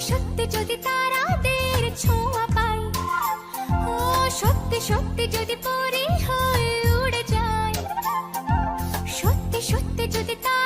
সত্যি যদি পা ছোঁয়া পাই সত্যি যদি তারাদের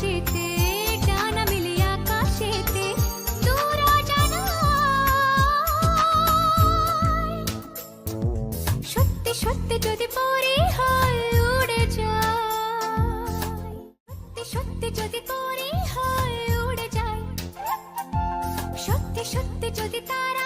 বাতাসেতে ডানা মিলে আকাশেতে দূর সত্যি সত্যি যদি পরি হয়ে উড়ে যায়, সত্যি সত্যি যদি পরি হয়ে উড়ে যায়, সত্যি সত্যি যদি তারা